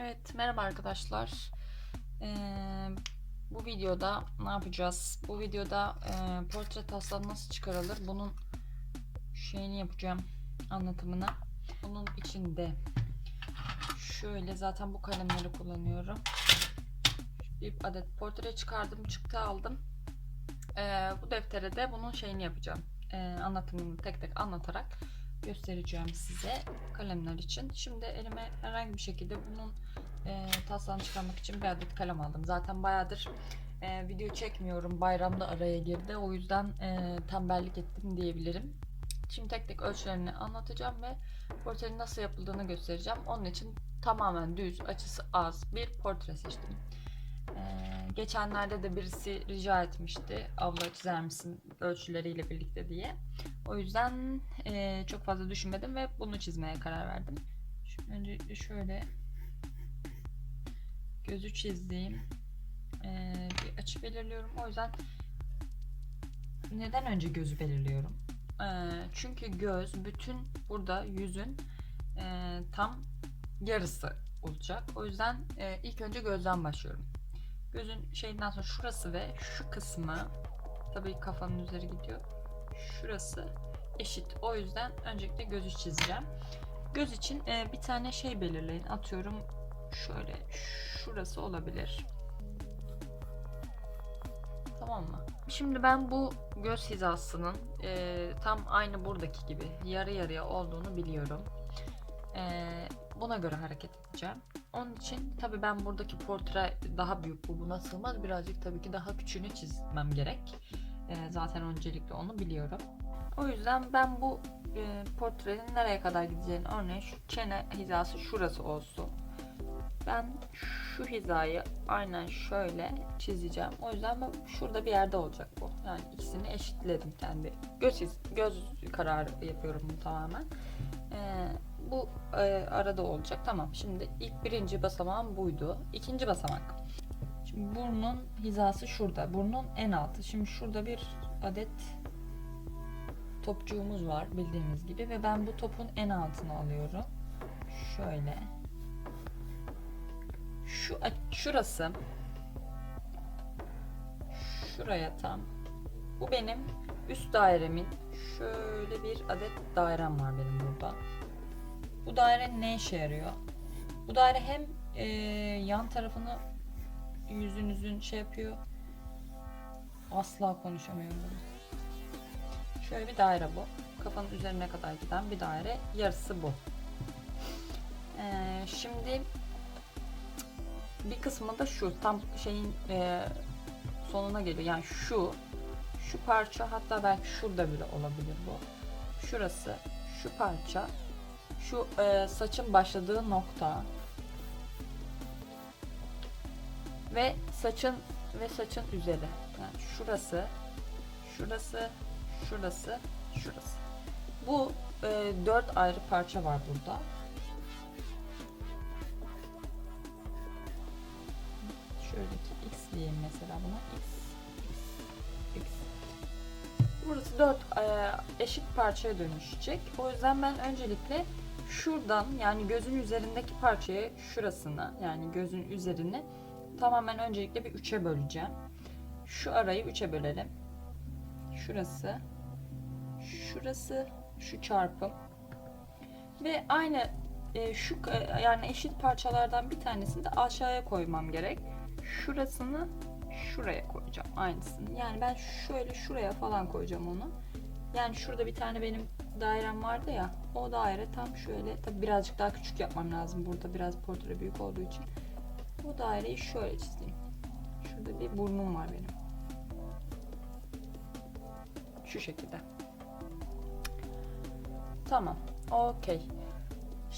Evet, merhaba arkadaşlar. Ee, bu videoda ne yapacağız? Bu videoda e, portre taslağı nasıl çıkarılır? Bunun şeyini yapacağım, anlatımını. Bunun içinde şöyle zaten bu kalemleri kullanıyorum. Bir adet portre çıkardım, çıktı aldım. Ee, bu deftere de bunun şeyini yapacağım. Ee, anlatımını tek tek anlatarak göstereceğim size kalemler için. Şimdi elime herhangi bir şekilde bunun e, taslağını çıkarmak için bir adet kalem aldım. Zaten bayağıdır e, video çekmiyorum. Bayramda araya girdi. O yüzden e, tembellik ettim diyebilirim. Şimdi tek tek ölçülerini anlatacağım ve portrenin nasıl yapıldığını göstereceğim. Onun için tamamen düz, açısı az bir portre seçtim. Ee, geçenlerde de birisi rica etmişti abla çizer misin ölçüleriyle birlikte diye. O yüzden e, çok fazla düşünmedim ve bunu çizmeye karar verdim. Şimdi önce şöyle gözü çizdiğim e, bir açı belirliyorum. O yüzden neden önce gözü belirliyorum? E, çünkü göz bütün burada yüzün e, tam yarısı olacak. O yüzden e, ilk önce gözden başlıyorum. Gözün şeyinden sonra şurası ve şu kısmı tabii kafanın üzeri gidiyor. Şurası eşit. O yüzden öncelikle gözü çizeceğim. Göz için e, bir tane şey belirleyin. Atıyorum şöyle şurası olabilir. Tamam mı? Şimdi ben bu göz hizasının e, tam aynı buradaki gibi yarı yarıya olduğunu biliyorum. E, buna göre hareket edeceğim. Onun için tabii ben buradaki portre daha büyük bu buna sığmaz. Birazcık tabii ki daha küçüğünü çizmem gerek. E, zaten öncelikle onu biliyorum. O yüzden ben bu e, portrenin nereye kadar gideceğini örneğin şu çene hizası şurası olsun. Ben şu hizayı aynen şöyle çizeceğim. O yüzden ben şurada bir yerde olacak bu. Yani ikisini eşitledim kendi. Göz göz kararı yapıyorum bu tamamen. Ee, bu e, arada olacak. Tamam. Şimdi ilk birinci basamağım buydu. İkinci basamak. Şimdi burnun hizası şurada. Burnun en altı. Şimdi şurada bir adet topçuğumuz var bildiğiniz gibi ve ben bu topun en altını alıyorum. Şöyle. Şu şurası. Şuraya tam. Bu benim üst dairemin şöyle bir adet dairem var benim burada. Bu daire ne işe yarıyor? Bu daire hem e, yan tarafını yüzünüzün şey yapıyor. Asla konuşamıyorum. Şöyle bir daire bu. Kafanın üzerine kadar giden bir daire. Yarısı bu. Ee, şimdi bir kısmı da şu. Tam şeyin e, sonuna geliyor. Yani şu şu parça hatta belki şurada bile olabilir bu. Şurası, şu parça, şu e, saçın başladığı nokta ve saçın ve saçın üzeri. Yani şurası, şurası, şurası, şurası. Bu e, dört ayrı parça var burada. Şuradaki X diyeyim mesela buna. X. Burası dört e, eşit parçaya dönüşecek. O yüzden ben öncelikle şuradan yani gözün üzerindeki parçayı şurasını yani gözün üzerini tamamen öncelikle bir üçe böleceğim. Şu arayı üçe bölelim. Şurası, şurası, şu çarpım ve aynı e, şu e, yani eşit parçalardan bir tanesini de aşağıya koymam gerek. Şurasını şuraya koyacağım aynısını. Yani ben şöyle şuraya falan koyacağım onu. Yani şurada bir tane benim dairem vardı ya. O daire tam şöyle tabi birazcık daha küçük yapmam lazım. Burada biraz portre büyük olduğu için. Bu daireyi şöyle çizeyim. Şurada bir burnum var benim. Şu şekilde. Tamam. Okey.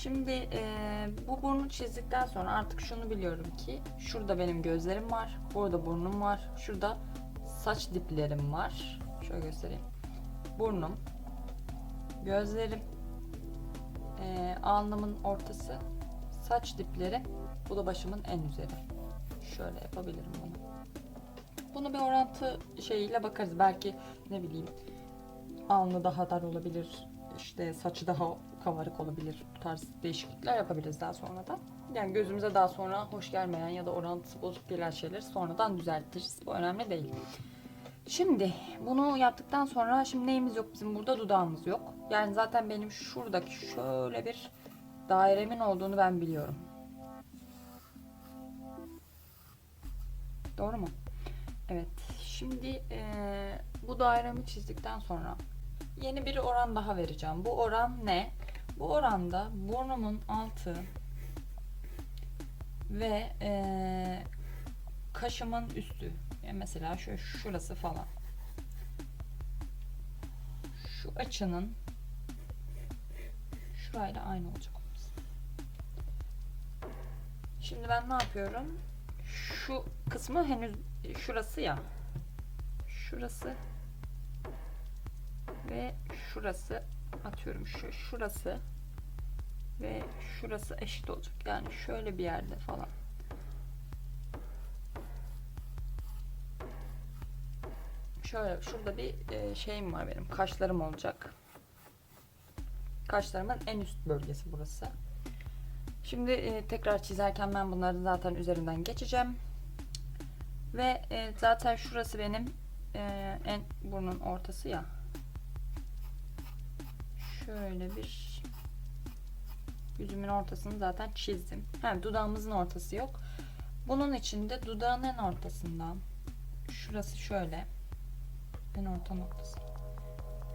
Şimdi e, bu burnu çizdikten sonra artık şunu biliyorum ki şurada benim gözlerim var. Burada burnum var. Şurada saç diplerim var. Şöyle göstereyim. Burnum, gözlerim, e, alnımın ortası, saç dipleri. Bu da başımın en üzeri. Şöyle yapabilirim bunu. Bunu bir orantı şeyiyle bakarız. Belki ne bileyim alnı daha dar olabilir. işte saçı daha kavarık olabilir. Bu tarz değişiklikler yapabiliriz daha sonra da. Yani gözümüze daha sonra hoş gelmeyen ya da orantısı bozuk gelen şeyleri sonradan düzeltiriz. Bu önemli değil. Şimdi bunu yaptıktan sonra şimdi neyimiz yok bizim burada dudağımız yok. Yani zaten benim şuradaki şöyle bir dairemin olduğunu ben biliyorum. Doğru mu? Evet. Şimdi eee, bu dairemi çizdikten sonra yeni bir oran daha vereceğim. Bu oran ne? Bu oranda burnumun altı ve eee, kaşımın üstü. Yani mesela şu şurası falan. Şu açının şurayla aynı olacak. Şimdi ben ne yapıyorum? Şu kısmı henüz şurası ya. Şurası ve şurası atıyorum şu şurası ve şurası eşit olacak. Yani şöyle bir yerde falan. Şöyle şurada bir e, şeyim var benim. Kaşlarım olacak. Kaşlarımın en üst bölgesi burası. Şimdi e, tekrar çizerken ben bunları zaten üzerinden geçeceğim. Ve e, zaten şurası benim en burnun ortası ya. Şöyle bir yüzümün ortasını zaten çizdim. Hem dudağımızın ortası yok. Bunun için de dudağın en ortasından şurası şöyle en orta noktası.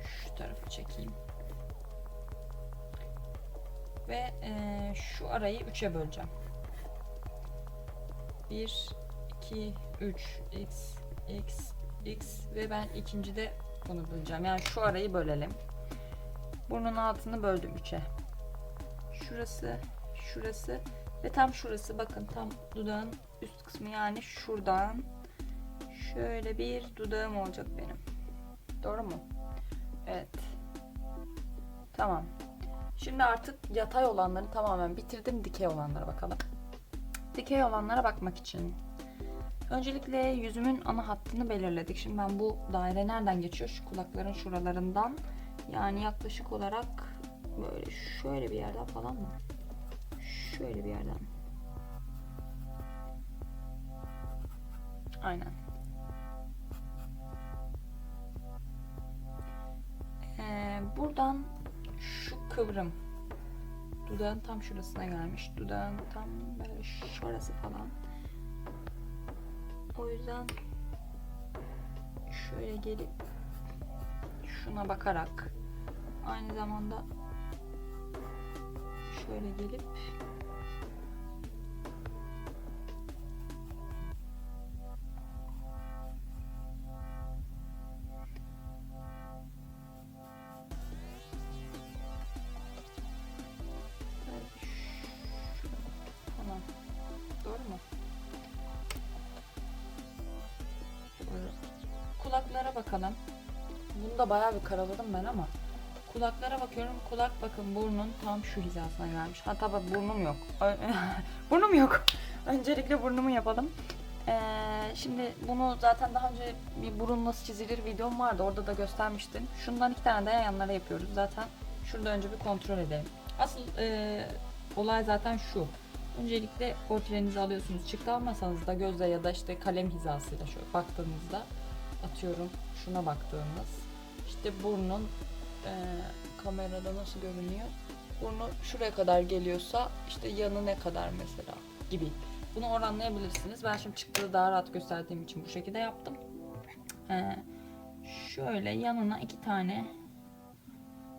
Şu tarafı çekeyim. Ve e, şu arayı 3'e böleceğim. 1 2 3 x x x ve ben ikincide bunu böleceğim. Yani şu arayı bölelim. Burnun altını böldüm 3'e. Şurası, şurası ve tam şurası bakın tam dudağın üst kısmı yani şuradan şöyle bir dudağım olacak benim. Doğru mu? Evet. Tamam. Şimdi artık yatay olanları tamamen bitirdim. Dikey olanlara bakalım. Dikey olanlara bakmak için öncelikle yüzümün ana hattını belirledik. Şimdi ben bu daire nereden geçiyor? Şu kulakların şuralarından. Yani yaklaşık olarak böyle şöyle bir yerden falan mı? Şöyle bir yerden. Aynen. Ee, buradan şu kıvrım dudağın tam şurasına gelmiş. Dudağın tam böyle şurası falan. O yüzden şöyle gelip şuna bakarak aynı zamanda şöyle gelip Bunu da bayağı bir karaladım ben ama kulaklara bakıyorum. Kulak bakın burnun tam şu hizasına gelmiş. Hatta bak burnum yok. Burnum yok. Öncelikle burnumu yapalım. Ee, şimdi bunu zaten daha önce bir burun nasıl çizilir videom vardı. Orada da göstermiştim. Şundan iki tane de yanlara yapıyoruz. Zaten şurada önce bir kontrol edelim. Asıl e, olay zaten şu. Öncelikle portrenizi alıyorsunuz. Çıktı almasanız da gözle ya da işte kalem hizasıyla şöyle baktığınızda atıyorum şuna baktığımız işte burnun e, kamerada nasıl görünüyor? Burnu şuraya kadar geliyorsa işte yanı ne kadar mesela gibi. Bunu oranlayabilirsiniz. Ben şimdi çıktığı daha rahat gösterdiğim için bu şekilde yaptım. E, şöyle yanına iki tane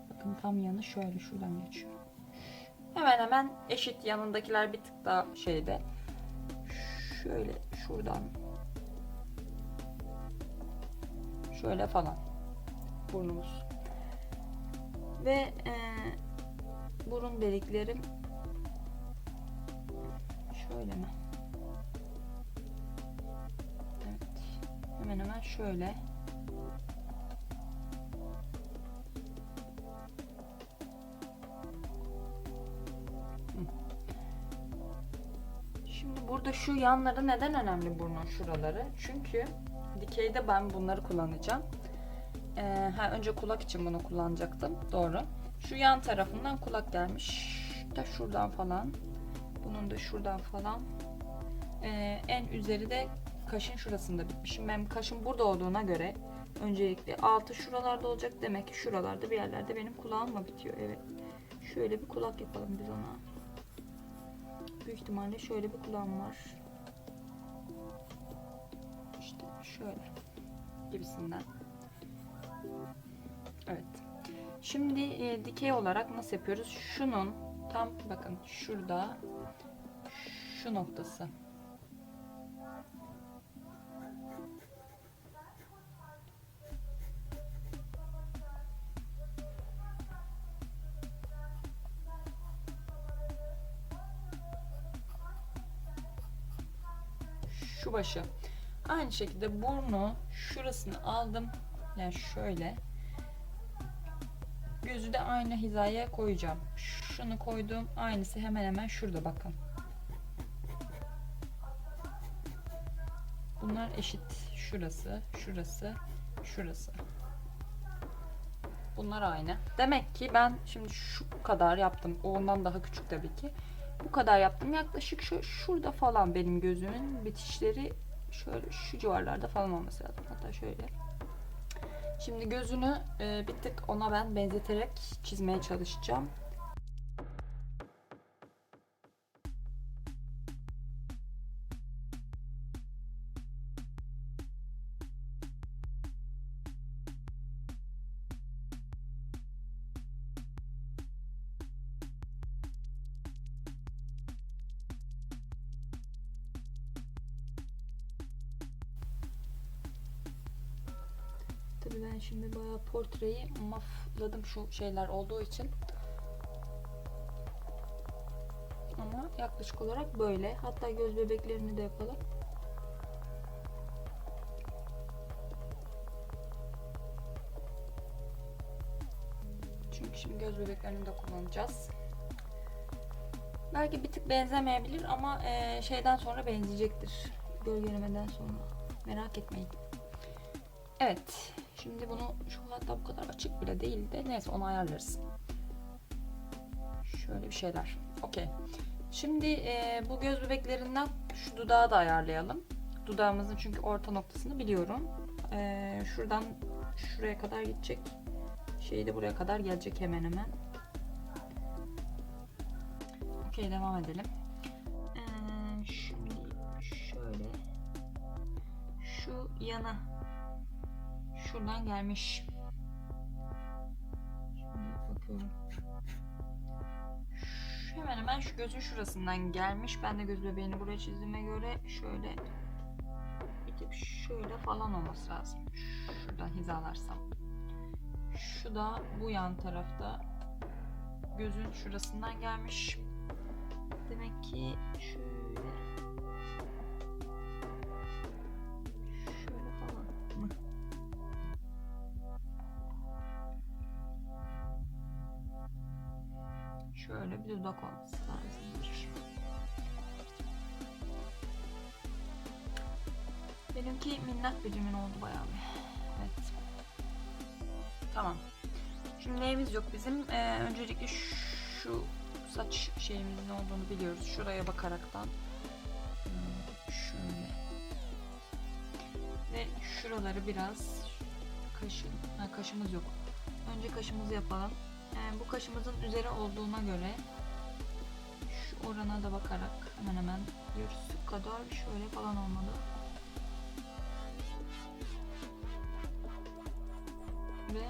bakın tam yanı şöyle şuradan geçiyor. Hemen hemen eşit yanındakiler bir tık daha şeyde. Şöyle şuradan şöyle falan burnumuz. Ve e, burun deliklerim şöyle mi? Evet. Hemen hemen şöyle. Şimdi burada şu yanları neden önemli burnun şuraları? Çünkü dikeyde ben bunları kullanacağım. Ee, ha, önce kulak için bunu kullanacaktım. Doğru. Şu yan tarafından kulak gelmiş. Da şuradan falan Bunun da şuradan falan. Ee, en üzeri de kaşın şurasında bitmişim. Ben kaşın burada olduğuna göre öncelikle altı şuralarda olacak. Demek ki şuralarda bir yerlerde benim kulağım mı bitiyor? Evet. Şöyle bir kulak yapalım biz ona. Büyük ihtimalle şöyle bir kulağım var. İşte şöyle gibisinden. Evet. Şimdi e, dikey olarak nasıl yapıyoruz? Şunun tam bakın şurada şu noktası. Şu başı. Aynı şekilde burnu şurasını aldım. Yani şöyle. Gözü de aynı hizaya koyacağım. Şunu koydum. Aynısı hemen hemen şurada bakın. Bunlar eşit. Şurası, şurası, şurası. Bunlar aynı. Demek ki ben şimdi şu kadar yaptım. Ondan daha küçük tabii ki. Bu kadar yaptım. Yaklaşık şu şurada falan benim gözümün bitişleri şöyle şu civarlarda falan olması lazım. Hatta şöyle. Şimdi gözünü e, bir tık ona ben benzeterek çizmeye çalışacağım. Tabii ben şimdi bayağı portreyi mafladım şu şeyler olduğu için. Ama yaklaşık olarak böyle. Hatta göz bebeklerini de yapalım. Çünkü şimdi göz bebeklerini de kullanacağız. Belki bir tık benzemeyebilir ama şeyden sonra benzeyecektir. Gölgelemeden sonra. Merak etmeyin. Evet. Şimdi bunu şu hatta bu kadar açık bile değil de neyse onu ayarlarız. Şöyle bir şeyler. Okey. Şimdi e, bu göz bebeklerinden şu dudağı da ayarlayalım. Dudağımızın çünkü orta noktasını biliyorum. E, şuradan şuraya kadar gidecek. Şeyi de buraya kadar gelecek hemen hemen. Okey devam edelim. E, şimdi şöyle şu yana şuradan gelmiş. Şimdi bakıyorum. Şu hemen hemen şu gözün şurasından gelmiş. Ben de göz bebeğini buraya çizdiğime göre şöyle bir tık şöyle falan olması lazım. Şuradan hizalarsam. Şu da bu yan tarafta gözün şurasından gelmiş. Demek ki şöyle Şöyle bir dudak olması lazımdır. Benimki minnak bir düğün oldu bayağı bir. Evet. Tamam. Şimdi neyimiz yok bizim? Ee, öncelikle şu saç şeyimizin olduğunu biliyoruz. Şuraya bakaraktan. Hmm, Şöyle. Ve şuraları biraz kaşın, ha, kaşımız yok. Önce kaşımızı yapalım. Yani bu kaşımızın üzeri olduğuna göre şu orana da bakarak hemen hemen yarısı kadar şöyle falan olmalı. Ve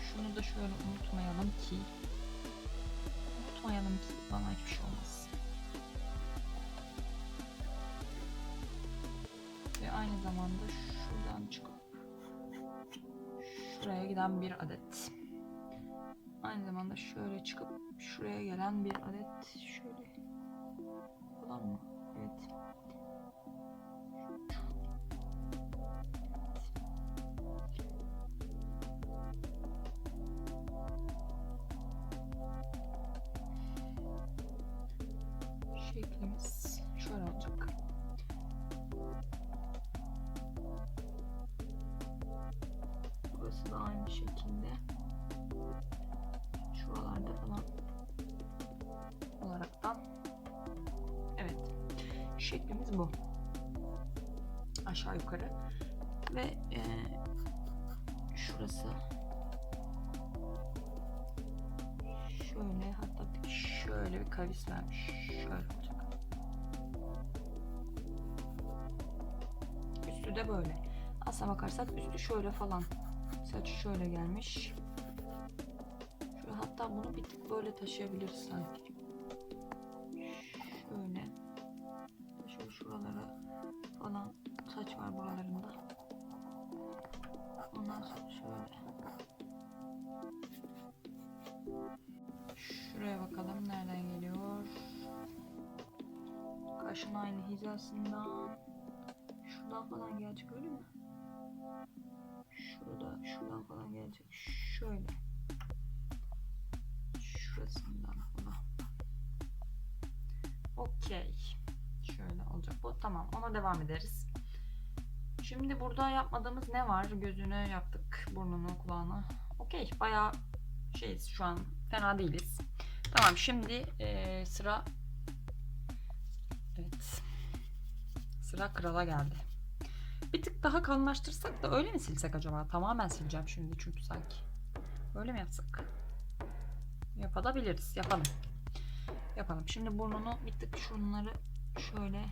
şunu da şöyle unutmayalım ki unutmayalım ki bana hiçbir şey olmaz. Ve aynı zamanda şuradan çıkıp şuraya giden bir adet. Aynı zamanda şöyle çıkıp şuraya gelen bir adet şöyle falan mı? Evet. Şeklimiz şöyle olacak. Burası da aynı şekilde şuralarda falan olaraktan şeklimiz bu. Aşağı yukarı. Ve e, şurası şöyle hatta şöyle bir kavis vermiş. Şöyle olacak. Üstü de böyle. Aslına bakarsak üstü şöyle falan. Saçı şöyle gelmiş. Hatta bunu bir tık böyle taşıyabiliriz sanki. Şöyle. Şöyle şuralara falan saç var buralarında. Ondan sonra şöyle. Şuraya bakalım nereden geliyor. Kaşın aynı hizasından. Şuradan falan gelecek öyle mi? Şurada, şuradan falan gelecek. Şöyle. Okey. Şöyle olacak bu. Tamam ona devam ederiz. Şimdi burada yapmadığımız ne var? Gözünü yaptık. Burnunu, kulağını. Okey. Bayağı şeyiz şu an. Fena değiliz. Tamam şimdi eee, sıra Evet. Sıra krala geldi. Bir tık daha kalınlaştırsak da öyle mi silsek acaba? Tamamen sileceğim şimdi çünkü sanki. Öyle mi yapsak? Yapabiliriz. Yapalım. Yapalım. Şimdi burnunu bir tık şunları şöyle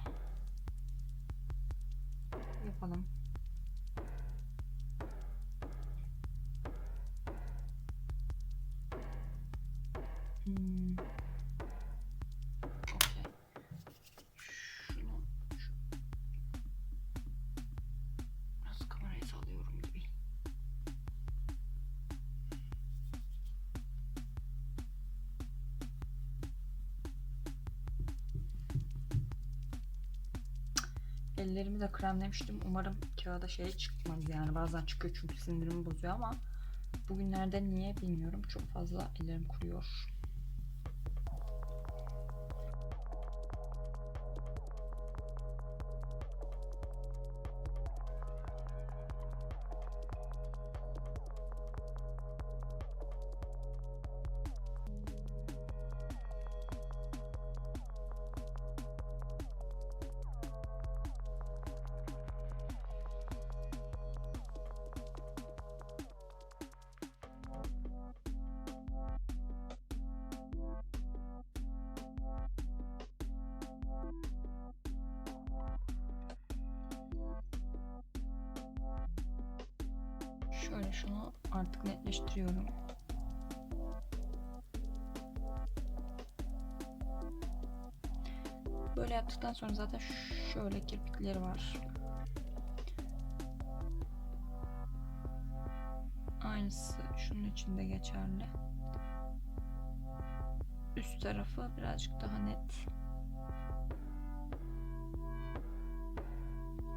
yapalım. Hmm. Ellerimi de kremlemiştim. Umarım kağıda şey çıkmaz yani. Bazen çıkıyor çünkü sindirimi bozuyor ama bugünlerde niye bilmiyorum. Çok fazla ellerim kuruyor. Şöyle şunu artık netleştiriyorum. Böyle yaptıktan sonra zaten şöyle kirpikleri var. Aynısı şunun için de geçerli. Üst tarafı birazcık daha net.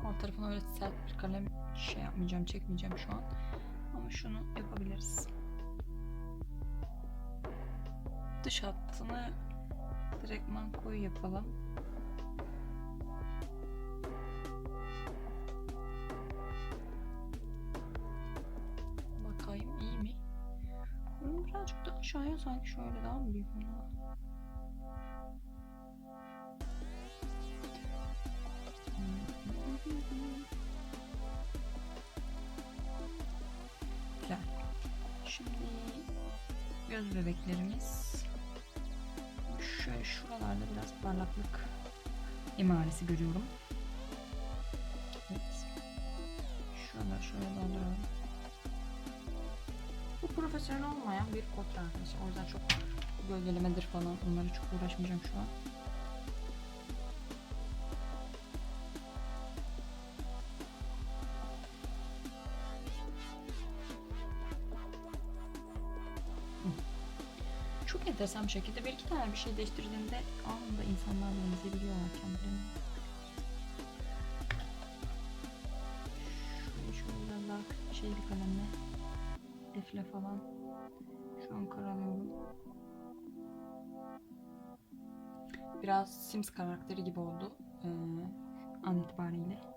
Alt tarafına öyle sert bir kalem şey yapmayacağım, çekmeyeceğim şu an. Şunu yapabiliriz. Dış hattını direktman koyu yapalım. Bakayım iyi mi? Bunu birazcık da aşağıya sanki şöyle daha büyük bunlar? Göz bebeklerimiz şöyle şuralarda biraz parlaklık imaresi görüyorum. Evet. Şuraları şöyle dolduralım. Bu profesyonel olmayan bir kod arkadaşlar. O yüzden çok gölgelemedir falan onlara çok uğraşmayacağım şu an. Bir şekilde bir iki tane bir şey değiştirdiğinde anında insanlar benzeyebiliyorlar kendilerini. Şöyle şöyle daha şey bir kalemle defile falan şu an karalıyorum. Biraz Sims karakteri gibi oldu ee, an itibariyle.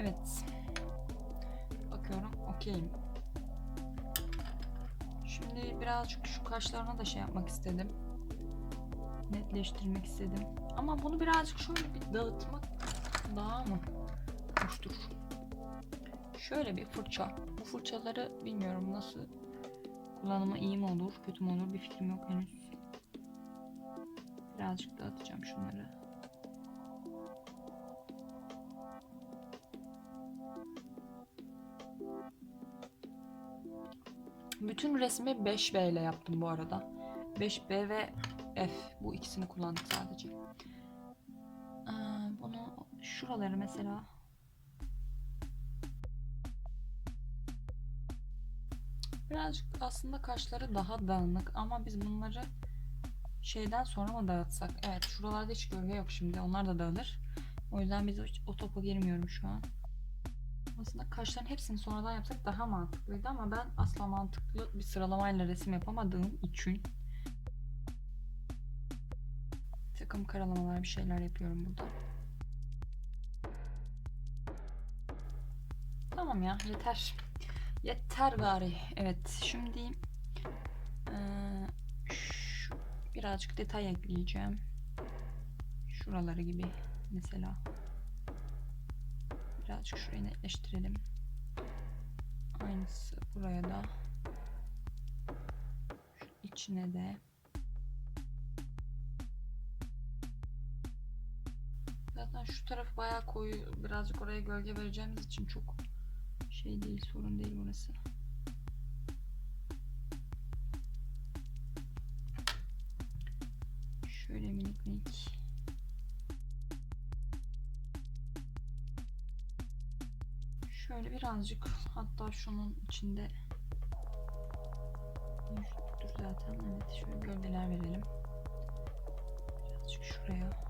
Evet. Bakıyorum. Okeyim. Şimdi birazcık şu kaşlarına da şey yapmak istedim. Netleştirmek istedim. Ama bunu birazcık şöyle bir dağıtmak daha mı hoştur? Şöyle bir fırça. Bu fırçaları bilmiyorum nasıl kullanımı iyi mi olur, kötü mü olur bir fikrim yok henüz. Birazcık dağıtacağım şunları. Bütün resmi 5B ile yaptım bu arada. 5B ve F. Bu ikisini kullandık sadece. Ee, bunu şuraları mesela birazcık aslında kaşları daha dağınık ama biz bunları şeyden sonra mı dağıtsak? Evet şuralarda hiç gölge yok şimdi. Onlar da dağılır. O yüzden biz o topa girmiyorum şu an. Aslında kaşların hepsini sonradan yapsak daha mantıklıydı ama ben asla mantıklı bir sıralamayla resim yapamadığım için takım karalamalar bir şeyler yapıyorum burada. Tamam ya yeter. Yeter gari. Evet şimdi eee, şu birazcık detay ekleyeceğim. Şuraları gibi mesela. Birazcık şurayı netleştirelim. Aynısı buraya da. Şu içine de. Zaten şu tarafı bayağı koyu. Birazcık oraya gölge vereceğimiz için çok şey değil, sorun değil burası. Şöyle minik minik. Şöyle birazcık hatta şunun içinde yüzlüktür zaten. Evet şöyle gölgeler verelim. Birazcık şuraya.